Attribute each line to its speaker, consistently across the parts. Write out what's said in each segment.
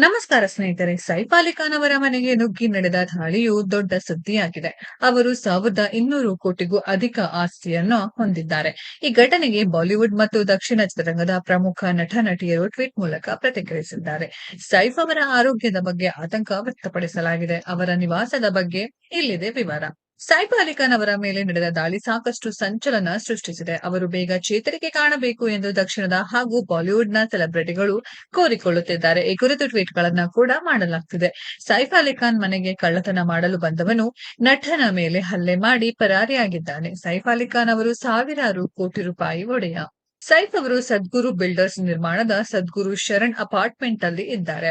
Speaker 1: ನಮಸ್ಕಾರ ಸ್ನೇಹಿತರೆ ಅವರ ಮನೆಗೆ ನುಗ್ಗಿ ನಡೆದ ದಾಳಿಯು ದೊಡ್ಡ ಸುದ್ದಿಯಾಗಿದೆ. ಅವರು ಸಾವಿರದ ಇನ್ನೂರು ಕೋಟಿಗೂ ಅಧಿಕ ಆಸ್ತಿಯನ್ನು ಹೊಂದಿದ್ದಾರೆ. ಈ ಘಟನೆಗೆ ಬಾಲಿವುಡ್ ಮತ್ತು ದಕ್ಷಿಣ ಚಿತ್ರರಂಗದ ಪ್ರಮುಖ ನಟ, ನಟಿಯರು ಟ್ವೀಟ್ ಮೂಲಕ ಪ್ರತಿಕ್ರಿಯಿಸಿದ್ದಾರೆ. ಸೈಫ್ ಅವರ ಆರೋಗ್ಯದ ಬಗ್ಗೆ ಆತಂಕ ವ್ಯಕ್ತಪಡಿಸಲಾಗಿದೆ. ಅವರ ನಿವಾಸದ ಬಗ್ಗೆ ಇಲ್ಲಿದೆ ವಿವರ. ಸೈಫ್ ಅಲಿಖಾನ್ ಅವರ ಮೇಲೆ ನಡೆದ ದಾಳಿ ಸಾಕಷ್ಟು ಸಂಚಲನ ಸೃಷ್ಟಿಸಿದೆ. ಅವರು ಬೇಗ ಚೇತರಿಕೆ ಕಾಣಬೇಕು ಎಂದು ದಕ್ಷಿಣದ ಹಾಗೂ ಬಾಲಿವುಡ್ನ ಸೆಲೆಬ್ರಿಟಿಗಳು ಕೋರಿಕೊಳ್ಳುತ್ತಿದ್ದಾರೆ. ಈ ಕುರಿತು ಟ್ವೀಟ್ಗಳನ್ನು ಕೂಡ ಮಾಡಲಾಗ್ತಿದೆ. ಸೈಫ್ ಅಲಿಖಾನ್ ಮನೆಗೆ ಕಳ್ಳತನ ಮಾಡಲು ಬಂದವನು ನಟನ ಮೇಲೆ ಹಲ್ಲೆ ಮಾಡಿ ಪರಾರಿಯಾಗಿದ್ದಾನೆ. ಸೈಫ್ ಅಲಿಖಾನ್ ಅವರು ಸಾವಿರಾರು ಕೋಟಿ ರೂಪಾಯಿ ಒಡೆಯ. ಸೈಫ್ ಅವರು ಸದ್ಗುರು ಬಿಲ್ಡರ್ಸ್ ನಿರ್ಮಾಣದ ಸದ್ಗುರು ಶರಣ್ ಅಪಾರ್ಟ್ಮೆಂಟ್ ಅಲ್ಲಿ ಇದ್ದಾರೆ.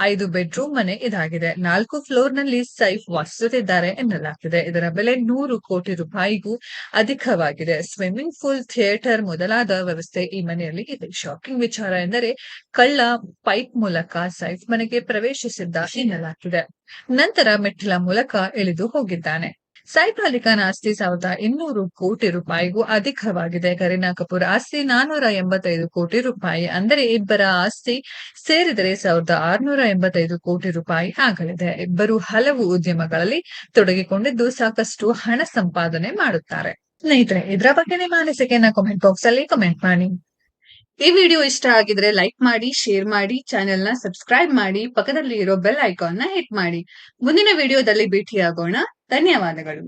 Speaker 1: ಐದು ಬೆಡ್ರೂಮ್ ಮನೆ ಇದಾಗಿದೆ. ನಾಲ್ಕು ಫ್ಲೋರ್ನಲ್ಲಿ ಸೈಫ್ ವಾಸಿಸುತ್ತಿದ್ದಾರೆ ಎನ್ನಲಾಗಿದೆ. ಇದರ ಬೆಲೆ ನೂರು ಕೋಟಿ ರೂಪಾಯಿಗೂ ಅಧಿಕವಾಗಿದೆ. ಸ್ವಿಮ್ಮಿಂಗ್ ಪೂಲ್ ಥಿಯೇಟರ್ ಮೊದಲಾದ ವ್ಯವಸ್ಥೆ ಈ ಮನೆಯಲ್ಲಿ ಇದೆ. ಶಾಕಿಂಗ್ ವಿಚಾರ ಎಂದರೆ ಕಳ್ಳ ಪೈಪ್ ಮೂಲಕ ಸೈಫ್ ಮನೆಗೆ ಪ್ರವೇಶಿಸಿದ್ದ ಎನ್ನಲಾಗಿದೆ. ನಂತರ ಮೆಟ್ಟಿಲ ಮೂಲಕ ಇಳಿದು ಹೋಗಿದ್ದಾನೆ. ಖಾನ್ ಆಸ್ತಿ ಸಾವಿರದ ಇನ್ನೂರು ಕೋಟಿ ರೂಪಾಯಿಗೂ ಅಧಿಕವಾಗಿದೆ. ಕರೀನಾ ಕಪೂರ್ ಆಸ್ತಿ ನಾನೂರ ಎಂಬತ್ತೈದು ಕೋಟಿ ರೂಪಾಯಿ. ಅಂದರೆ ಇಬ್ಬರ ಆಸ್ತಿ ಸೇರಿದರೆ ಸಾವಿರದ ಆರುನೂರ ಎಂಬತ್ತೈದು ಕೋಟಿ ರೂಪಾಯಿ ಆಗಲಿದೆ. ಇಬ್ಬರು ಹಲವು ಉದ್ಯಮಗಳಲ್ಲಿ ತೊಡಗಿಕೊಂಡಿದ್ದು ಸಾಕಷ್ಟು ಹಣ ಸಂಪಾದನೆ ಮಾಡುತ್ತಾರೆ. ಸ್ನೇಹಿತರೆ, ಇದರ ಬಗ್ಗೆ ನಿಮ್ಮ ಅನಿಸಿಕೆಯನ್ನ ಕಾಮೆಂಟ್ ಬಾಕ್ಸ್ ಅಲ್ಲಿ ಕಮೆಂಟ್ ಮಾಡಿ. ಈ ವಿಡಿಯೋ ಇಷ್ಟ ಆಗಿದ್ರೆ ಲೈಕ್ ಮಾಡಿ ಶೇರ್ ಮಾಡಿ ಚಾನೆಲ್ನ ಸಬ್ಸ್ಕ್ರೈಬ್ ಮಾಡಿ ಪಕ್ಕದಲ್ಲಿ ಇರೋ ಬೆಲ್ ಐಕಾನ್ನ ಹಿಟ್ ಮಾಡಿ. ಮುಂದಿನ ವಿಡಿಯೋದಲ್ಲಿ ಭೇಟಿಯಾಗೋಣ. ధన్యవాదములు